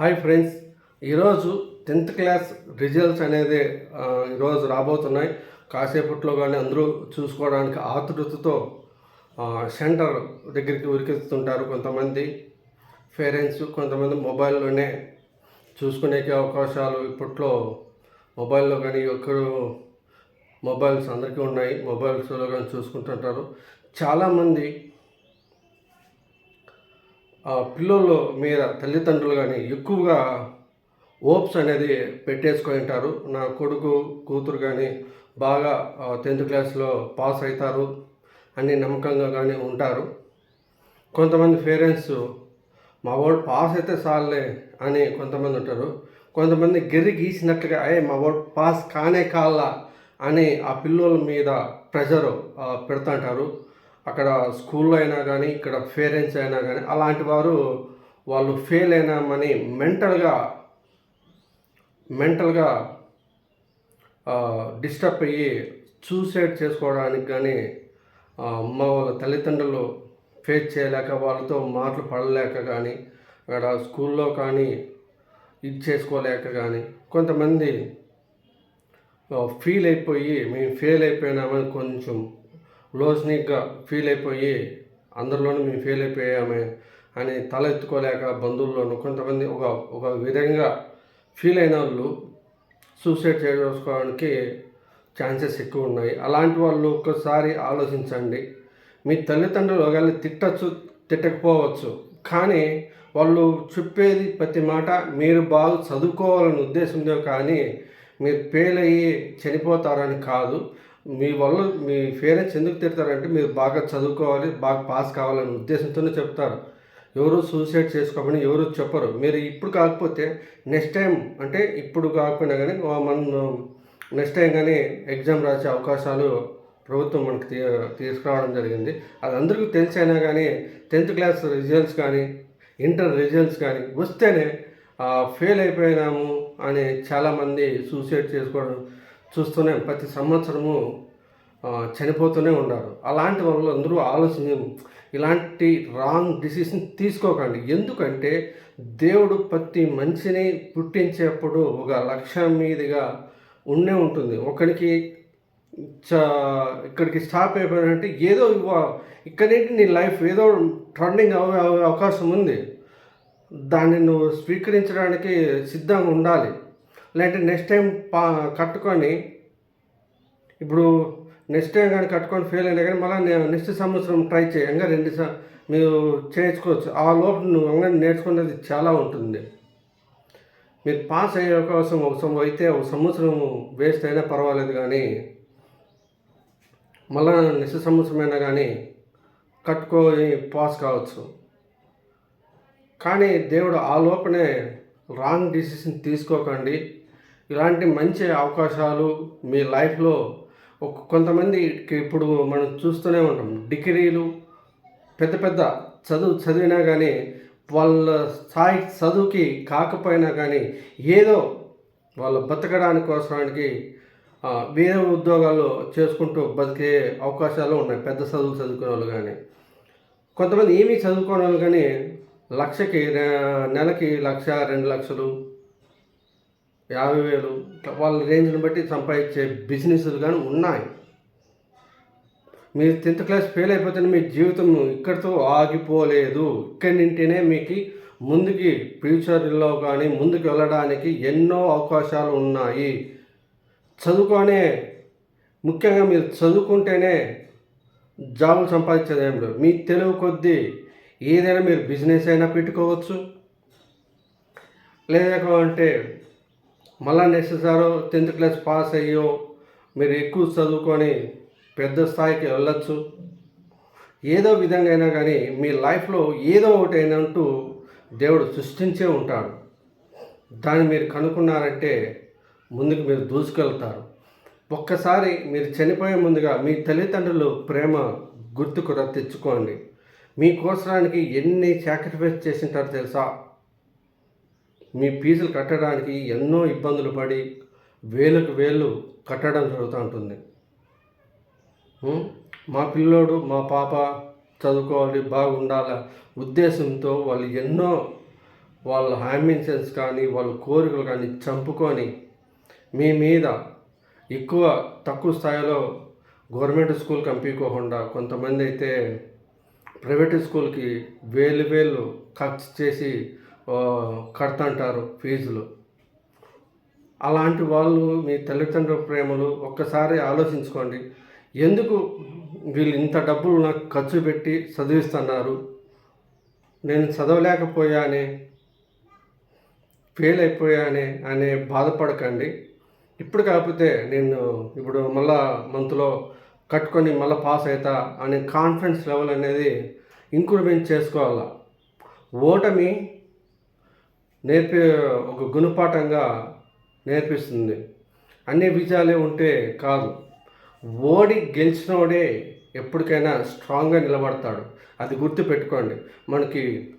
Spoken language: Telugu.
Hi friends. ఈరోజు టెన్త్ క్లాస్ రిజల్ట్స్ అనేది ఈరోజు రాబోతున్నాయి. కాసేపట్లో కానీ అందరూ చూసుకోవడానికి ఆతృతతో సెంటర్ దగ్గరికి ఉరికిస్తుంటారు కొంతమంది. పేరెంట్స్ కొంతమంది మొబైల్లోనే చూసుకునే అవకాశాలు ఇప్పట్లో మొబైల్లో కానీ ఒక్కరు మొబైల్స్ అందరికీ ఉన్నాయి. మొబైల్స్లో కానీ చూసుకుంటుంటారు. చాలామంది పిల్లల మీద తల్లిదండ్రులు కానీ ఎక్కువగా ఓప్స్ అనేది పెట్టేసుకొని ఉంటారు. నా కొడుకు కూతురు కానీ బాగా టెన్త్ క్లాస్లో పాస్ అవుతారు అని నమ్మకంగా కానీ ఉంటారు. కొంతమంది పేరెంట్స్ మా వాడు పాస్ అయితే చాలే అని కొంతమంది ఉంటారు. కొంతమంది గెరి గీసినట్లుగా అయ్యే మా వాడు పాస్ కానే కాలా అని ఆ పిల్లల మీద ప్రెషర్ పెడుతుంటారు అక్కడ స్కూల్లో అయినా కానీ ఇక్కడ పేరెంట్స్ అయినా కానీ అలాంటి వారు వాళ్ళు ఫెయిల్ అయినామని మెంటల్గా మెంటల్గా డిస్టర్బ్ అయ్యి సూసైడ్ చేసుకోవడానికి కానీ మా అమ్మ వాళ్ళ తల్లిదండ్రులు ఫేస్ చేయలేక వాళ్ళతో మాటలు పడలేక కానీ అక్కడ స్కూల్లో కానీ ఇది చేసుకోలేక కానీ కొంతమంది ఫీల్ అయిపోయి మేము ఫెయిల్ అయిపోయినామని కొంచెం లోస్నిక్గా ఫీల్ అయిపోయి అందరిలోనూ మేము ఫెయిల్ అయిపోయామే అని తల ఎత్తుకోలేక బంధువుల్లోనూ కొంతమంది ఒక ఒక విధంగా ఫీల్ అయిన వాళ్ళు సూసైడ్ చేసుకోవడానికి ఛాన్సెస్ ఎక్కువ ఉన్నాయి. అలాంటి వాళ్ళు ఒక్కసారి ఆలోచించండి. మీ తల్లిదండ్రులు ఒకవేళ తిట్టచ్చు తిట్టకపోవచ్చు కానీ వాళ్ళు చెప్పేది ప్రతి మాట మీరు బాగా చదువుకోవాలనే ఉద్దేశంతో కానీ మీరు ఫెయిల్ అయ్యి చనిపోతారని కాదు. మీ వల్ల మీ పేరెంట్స్ ఎందుకు తిడతారంటే మీరు బాగా చదువుకోవాలి బాగా పాస్ కావాలనే ఉద్దేశంతోనే చెప్తారు. ఎవరు సూసైడ్ చేసుకోమని ఎవరు చెప్పరు. మీరు ఇప్పుడు కాకపోతే నెక్స్ట్ టైం అంటే ఇప్పుడు కాకపోయినా కానీ మనం నెక్స్ట్ టైం కానీ ఎగ్జామ్ రాసే అవకాశాలు ప్రభుత్వం మనకి తీ తీసుకురావడం జరిగింది. అది అందరికీ తెలిసైనా కానీ టెన్త్ క్లాస్ రిజల్ట్స్ కానీ ఇంటర్ రిజల్ట్స్ కానీ వస్తేనే ఫెయిల్ అయిపోయినాము అని చాలామంది సూసైడ్ చేసుకోవడం చూస్తూనే ప్రతి సంవత్సరము చనిపోతూనే ఉన్నారు. అలాంటి వాళ్ళు అందరూ ఆలోచన ఇలాంటి రాంగ్ డిసిషన్ తీసుకోకండి. ఎందుకంటే దేవుడు ప్రతి మనిషిని పుట్టించేప్పుడు ఒక లక్ష్యం మీదుగా ఉండే ఉంటుంది. ఒకరికి చ ఇక్కడికి స్టాప్ అయిపోయినంటే ఏదో ఇవ్వ- ఇక్కడి నుండి నీ లైఫ్ ఏదో టర్నింగ్ అవే అవ్వే అవకాశం ఉంది. దాన్ని నువ్వు స్వీకరించడానికి సిద్ధంగా ఉండాలి. లేదంటే నెక్స్ట్ టైం పా కట్టుకొని ఇప్పుడు నెక్స్ట్ టైం కానీ కట్టుకొని ఫెయిల్ అయినా కానీ మళ్ళీ నెక్స్ట్ సంవత్సరం ట్రై చేయంగా రెండు సార్ మీరు చేయించుకోవచ్చు. ఆ లోపల నువ్వు అంగా నేర్చుకునేది చాలా ఉంటుంది. మీరు పాస్ అయ్యే అవకాశం ఒక సంవత్సరం అయితే ఒక సంవత్సరం వేస్ట్ అయినా పర్వాలేదు కానీ మళ్ళా నిశ సంవత్సరమైనా కానీ కట్టుకొని పాస్ కావచ్చు. కానీ దేవుడు ఆ లోపనే రాంగ్ డిసిషన్ తీసుకోకండి. ఇలాంటి మంచి అవకాశాలు మీ లైఫ్లో ఒక కొంతమందికి ఇప్పుడు మనం చూస్తూనే ఉంటాం. డిగ్రీలు పెద్ద పెద్ద చదువు చదివినా కానీ వాళ్ళ స్థాయి చదువుకి కాకపోయినా కానీ ఏదో వాళ్ళు బతకడానికి కోసానికి వేరే ఉద్యోగాలు చేసుకుంటూ బతికే అవకాశాలు ఉన్నాయి. పెద్ద చదువులు చదువుకునే వాళ్ళు కానీ కొంతమంది ఏమీ చదువుకోని వాళ్ళు కానీ లక్షకి నెలకి లక్ష రెండు లక్షలు యాభై వేలు వాళ్ళ రేంజ్ని బట్టి సంపాదించే బిజినెస్లు కానీ ఉన్నాయి. మీరు టెన్త్ క్లాస్ ఫెయిల్ అయిపోతే మీ జీవితం ఇక్కడితో ఆగిపోలేదు. ఇక్కడి నుంటేనే మీకు ముందుకి ఫ్యూచర్లో కానీ ముందుకు వెళ్ళడానికి ఎన్నో అవకాశాలు ఉన్నాయి. చదువుకొనే ముఖ్యంగా మీరు చదువుకుంటేనే జాబులు సంపాదించేది ఏం లేదు. మీ తెలివి కొద్దీ ఏదైనా మీరు బిజినెస్ అయినా పెట్టుకోవచ్చు. లేదా అంటే మళ్ళా నెక్స్ట్ సారు టెన్త్ క్లాస్ పాస్ అయ్యో మీరు ఎక్కువ చదువుకొని పెద్ద స్థాయికి వెళ్ళొచ్చు. ఏదో విధంగా అయినా కానీ మీ లైఫ్లో ఏదో ఒకటి అయినంటూ దేవుడు సృష్టించే ఉంటాడు. దాన్ని మీరు కనుక్కున్నారంటే ముందుకు మీరు దూసుకెళ్తారు. ఒక్కసారి మీరు చనిపోయే ముందుగా మీ తల్లిదండ్రులు ప్రేమ గుర్తుకు తెచ్చుకోండి. మీ కోసరానికి ఎన్ని సాక్రిఫైస్ చేసింటారో తెలుసా? మీ ఫీజులు కట్టడానికి ఎన్నో ఇబ్బందులు పడి వేలకు వేలు కట్టడం జరుగుతూ ఉంటుంది. మా పిల్లోడు మా పాప చదువుకోవాలి బాగుండాల ఉద్దేశంతో వాళ్ళు ఎన్నో వాళ్ళ అంబిషన్స్ కానీ వాళ్ళ కోరికలు కానీ చంపుకొని మీ మీద ఎక్కువ తక్కువ స్థాయిలో గవర్నమెంట్ స్కూల్ కంపించుకోకుండా కొంతమంది అయితే ప్రైవేట్ స్కూల్కి వేలు వేలు ఖర్చు చేసి కడుతుంటారు ఫీజులు. అలాంటి వాళ్ళు మీ తల్లిదండ్రుల ప్రేమలు ఒక్కసారి ఆలోచించుకోండి. ఎందుకు వీళ్ళు ఇంత డబ్బులు నాకు ఖర్చు పెట్టి చదివిస్తున్నారు? నేను చదవలేకపోయానే ఫెయిల్ అయిపోయానే అనే బాధపడకండి. ఇప్పుడు కాకపోతే నేను ఇప్పుడు మళ్ళా మంత్లో కట్టుకొని మళ్ళీ పాస్ అవుతా అనే కాన్ఫిడెన్స్ లెవెల్ అనేది ఇంక్రిమెంట్ చేసుకోవాలా? ఓటమి నేర్పే ఒక గుణపాఠంగా నేర్పిస్తుంది. అన్ని విజయాలే ఉంటే కాదు. ఓడి గెలిచినోడే ఎప్పటికైనా స్ట్రాంగ్గా నిలబడతాడు. అది గుర్తుపెట్టుకోండి. మనకి